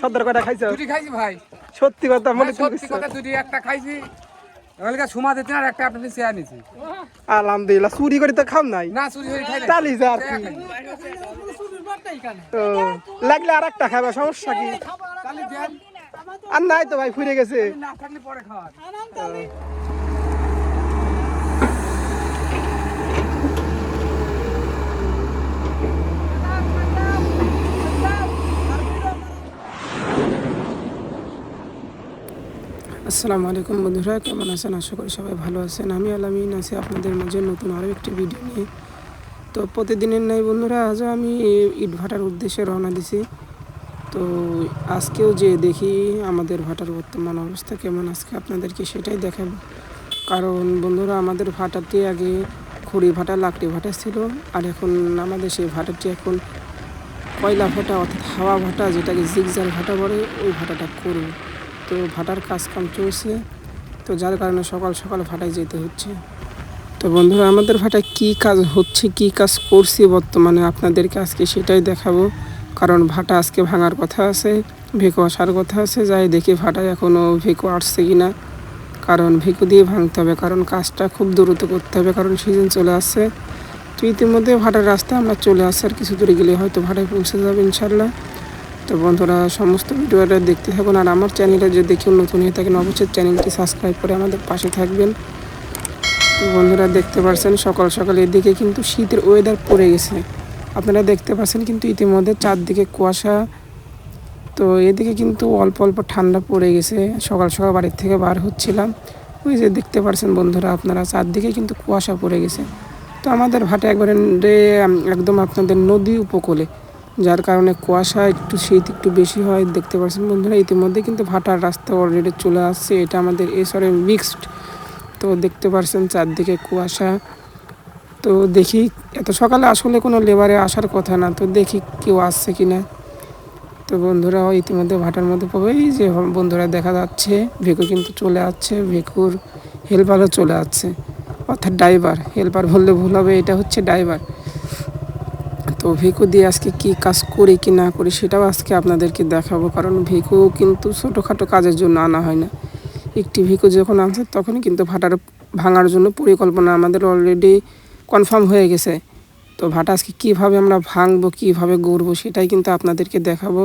সর্দার কটা খাইছো? দুটি খাইছি ভাই। সত্যি কথা মনে সত্যি কথা দুটি একটা খাইছি। সুমা দিতে আর একটা আপনাদের চেয়ার নিছি। আলহামদুলিল্লাহ চুরি করে তো খাম নাই। না চুরি হয়ে খাই। চালিস আর কি। লাগলে আর একটা খাবা সমস্যা কি? আর নাই তো ভাই ফুরে গেছে। না থাকলে পরে খাওয়ার আসসালামু আলাইকুম বন্ধুরা, কেমন আছেন? আশা করি সবাই ভালো আছেন। আমি আলামিন আছি আপনাদের মাঝে নতুন আরও একটি ভিডিও নিয়ে। তো প্রতিদিনের নাই বন্ধুরা, আজও আমি ইট ভাটার উদ্দেশ্যে রওনা দিছি। তো আজকেও যে দেখি আমাদের ভাটার বর্তমান অবস্থা কেমন আজকে আপনাদেরকে সেটাই দেখাবো। কারণ বন্ধুরা, আমাদের ভাটাটি আগে খড়ি ভাটা, লাকড়ি ভাটা ছিল, আর এখন আমাদের সেই ভাটাটি এখন কয়লা ভাটা, অর্থাৎ হাওয়া ভাটা, যেটাকে জিগজাল ভাটা বলে, ওই ভাটাটা করব। তো ভাটার কাজ কাম চলছে। তো যার কারণে সকাল সকাল ভাটায় যেতে হচ্ছে। তো বন্ধুরা, আমাদের ভাটায় কী কাজ হচ্ছে, কী কাজ করছি বর্তমানে আপনাদেরকে আজকে সেটাই দেখাবো। কারণ ভাটা আজকে ভাঙার কথা আছে, ভেকো আসার কথা আছে, যাই দেখি ভাটায় এখনও ভেকো আসছে কি না। কারণ ভেকো দিয়ে ভাঙতে হবে, কারণ কাজটা খুব দ্রুত করতে হবে, কারণ সিজন চলে আসছে। তো ইতিমধ্যে ভাটার রাস্তায় আমরা চলে আসছি, আর কিছু দূরে গেলে হয়তো ভাটায় পৌঁছে যাবে ইনশাল্লাহ তো বন্ধুরা, সমস্ত ভিডিওটা দেখতে থাকুন আর আমার চ্যানেলটা যদি কেউ নতুন হয়ে থাকেন, অবশ্যই চ্যানেলটি সাবস্ক্রাইব করে আমাদের পাশে থাকবেন। তো বন্ধুরা, দেখতে পাচ্ছেন সকাল সকাল এদিকে কিন্তু শীতের ওয়েদার পড়ে গেছে। আপনারা দেখতে পাচ্ছেন কিন্তু ইতিমধ্যে চারদিকে কুয়াশা। তো এদিকে কিন্তু অল্প অল্প ঠান্ডা পড়ে গেছে। সকাল সকাল বাড়ির থেকে বার হচ্ছিলাম। ওই যে দেখতে পাচ্ছেন বন্ধুরা আপনারা, চারদিকে কিন্তু কুয়াশা পড়ে গেছে। তো আমাদের ভাটে একবারে একদম আপনাদের নদী উপকূলে। যার কারণে কুয়াশা একটু শীত একটু বেশি হয়, দেখতে পাচ্ছেন বন্ধুরা। ইতিমধ্যে কিন্তু ভাটার রাস্তা অলরেডি চলে আসছে। এটা আমাদের এসরে মিক্সড তো দেখতে পাচ্ছেন চারদিকে কুয়াশা। তো দেখি, এত সকালে আসলে কোনো লেবারে আসার কথা না। তো দেখি কেউ আসছে কি না তো বন্ধুরা, ইতিমধ্যে ভাটার মধ্যে পাবেই যে বন্ধুরা দেখা যাচ্ছে, ভেকু কিন্তু চলে আসছে। ভেকুর হেল্পারও চলে আসছে। অর্থাৎ ড্রাইভার হেল্পার বললে ভুল হবে, এটা হচ্ছে ড্রাইভার তো ভিকু দিয়ে আজকে কি কাজ করি কি না করি সেটাও আজকে আপনাদেরকে দেখাবো। কারণ ভিকু কিন্তু ছোটোখাটো কাজের জন্য আনা হয় না। একটি ভিকু যখন আনছে তখনই কিন্তু ভাটার ভাঙার জন্য পরিকল্পনা আমাদের অলরেডি কনফার্ম হয়ে গেছে। তো ভাটা আজকে কীভাবে আমরা ভাঙবো, কীভাবে গড়বো সেটাই কিন্তু আপনাদেরকে দেখাবো।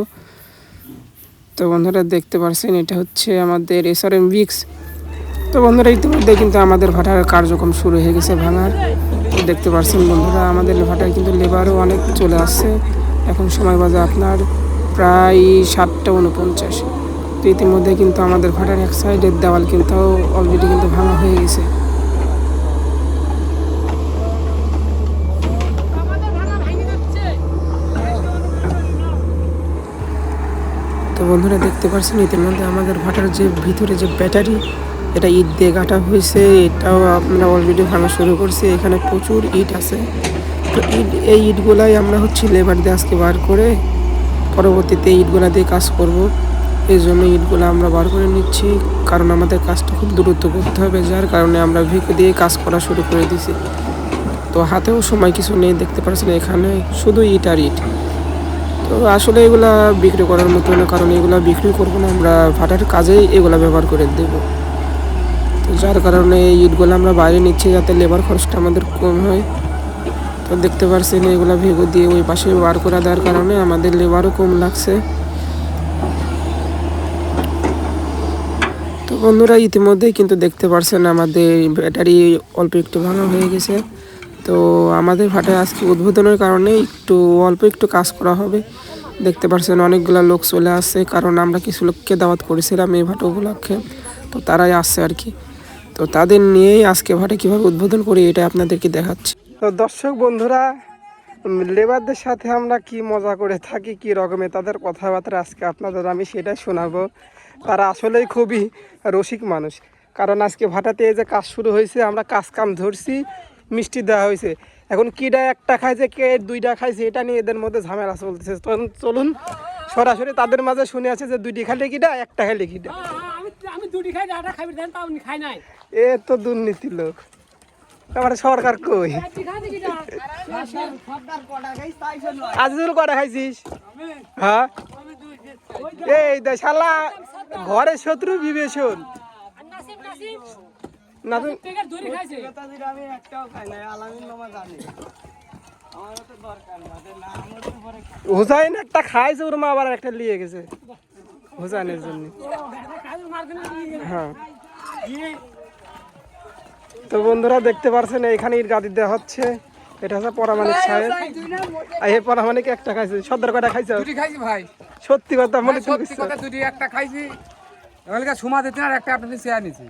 তো বন্ধুরা দেখতে পারছেন, এটা হচ্ছে আমাদের এসআরএম উইক্স তো বন্ধুরা ইতিমধ্যে কিন্তু আমাদের ভাটার কার্যক্রম শুরু হয়ে গেছে ভাঙার। দেখতে পাচ্ছেন বন্ধুরা, আমাদের ভাটায় কিন্তু লেবারও অনেক চলে আসছে। এখন সময় বাজে আপনার প্রায় সাতটা উনপঞ্চাশ। তো ইতিমধ্যে কিন্তু আমাদের ভাটার এক সাইডের দেওয়াল কিন্তু অলরেডি কিন্তু ভাঙা হয়ে গেছে। তো বন্ধুরা, দেখতে পাচ্ছেন ইতিমধ্যে আমাদের ভাটার যে ভিতরে যে ব্যাটারি এটা ইট দিয়ে কাটা হয়েছে, এটাও আমরা অলরেডি ভাঙা শুরু করছি, এখানে প্রচুর ইট আছে। তো ইট এই ইটগুলাই আমরা হচ্ছে লেবার দিয়ে আজকে বার করে পরবর্তীতে ইটগুলা দিয়ে কাজ করব। এই জন্য ইটগুলো আমরা বার করে নিচ্ছি, কারণ আমাদের কাজটা খুব দ্রুত করতে হবে, যার কারণে আমরা ভিকো দিয়ে কাজ করা শুরু করে দিছি তো হাতেও সময় কিছু নেই, দেখতে পাচ্ছেন এখানে শুধু ইট আর ইট তো আসলে এগুলা বিক্রি করার মতো না কারণ এগুলা বিক্রি করব না, আমরা ভাটার কাজেই এগুলা ব্যবহার করে দেব। যার কারণে এই ইটগুলো আমরা বাইরে নিচ্ছি যাতে লেবার খরচটা আমাদের কম হয়। তো দেখতে পারছেন এগুলা ভেগো দিয়ে ওই পাশে বার করে দেওয়ার কারণে আমাদের লেবারও কম লাগছে। তো বন্ধুরা, ইতিমধ্যেই কিন্তু দেখতে পারছেন আমাদের ব্যাটারি অল্প একটু ভাঙা হয়ে গেছে। তো আমাদের ভাটায় আজকে উদ্বোধনের কারণে একটু অল্প একটু কাজ করা হবে। দেখতে পারছেন অনেকগুলো লোক চলে আসছে, কারণ আমরা কিছু লোককে দাওয়াত করেছিলাম এই ভাটা উপলক্ষে। তো তারাই আসছে আর কি। তো তাদের নিয়েই আজকে ভাটা কীভাবে উদ্বোধন করি এটা আপনাদেরকে দেখাচ্ছি। তো দর্শক বন্ধুরা লেবারদের সাথে আমরা কি মজা করে থাকি কি রকমের তাদের কথাবার্তা আজকে আপনাদের আমি সেটাই শোনাবো। তারা আসলেই খুবই রসিক মানুষ। কারণ আজকে ভাটাতে এই যে কাজ শুরু হয়েছে আমরা কাজ কাম ধরছি মিষ্টি দেওয়া হয়েছে। এখন কিটা একটা খাইছে কে দুইটা খাইছে এটা নিয়ে এদের মধ্যে ঝামেলা চলতেছে। তো চলুন সরাসরি তাদের মাঝে শুনে আছে যে দুইটি খাইলে কিটা একটা খাইলে কিটা আমি আমি দুটি খাই আটা খাবি দেন তাও নি খাই নাই। এ তো দুর্নীতি লোক। আমার সরকার কই? আজিজুল কটা খাইছিস? হ্যাঁ? এই দেশালা ঘরে শত্রু বিবেচন। হুসাইন একটা খাইছে, ওর মা আবার একটা নিয়ে গেছে। হুসাইনের জন্য। হ্যাঁ। তো বন্ধুরা দেখতে পারছেন এখানে ইট গাদি দেওয়া হচ্ছে। এটা হচ্ছে পরামানিক সাহেব আর এই পরামানিক একটা খাইছে। সর্দার কয়টা খাইছে? খাইছি ভাই। সত্যি কথা মনে সত্যি কথা দুটি একটা খাইছি। সুমা দিতে আর একটা আপনাদের চেয়ার নিছি?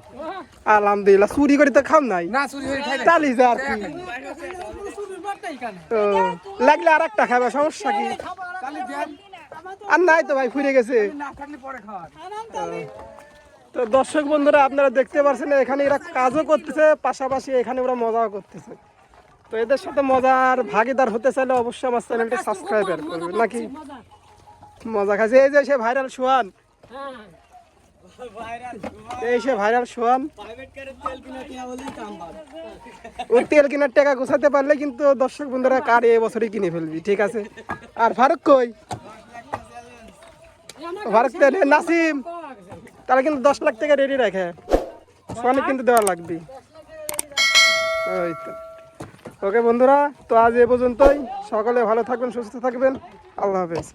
আলহামদুলিল্লাহ চুরি করে তো খাম নাই। না চুরি খাই চালি যা আর কি। তো লাগলে আর একটা খাবে সমস্যা কি? আর নাই তো ভাই ফুরে গেছে। না থাকলে পরে খাওয়ার তো দর্শক বন্ধুরা আপনারা দেখতে পাচ্ছেন এখানে এরা কাজও করতেছে পাশাপাশি এখানে ওরা মজাও করতেছে। তো এদের সাথে মজার ভাগিদার হতে চাইলে অবশ্যই আমার চ্যানেলটি সাবস্ক্রাইব করবে নাকি? মজা। খাচ্ছে। এই যে সে ভাইরাল সোহান। এই সে ভাইরাল সোহান। তেল কেনার টাকা গোছাতে পারলে কিন্তু দর্শক বন্ধুরা কার এই বছরই কিনে ফেলবি ঠিক আছে? আর ফারুক কই? ফারুক নাসিম। তাহলে কিন্তু দশ লাখ টাকা রেডি রাখে। সোনি কিন্তু দেওয়া লাগবে। ওই তো ওকে বন্ধুরা, তো আজ এ পর্যন্তই। সকলে ভালো থাকবেন, সুস্থ থাকবেন। আল্লাহ হাফেজ।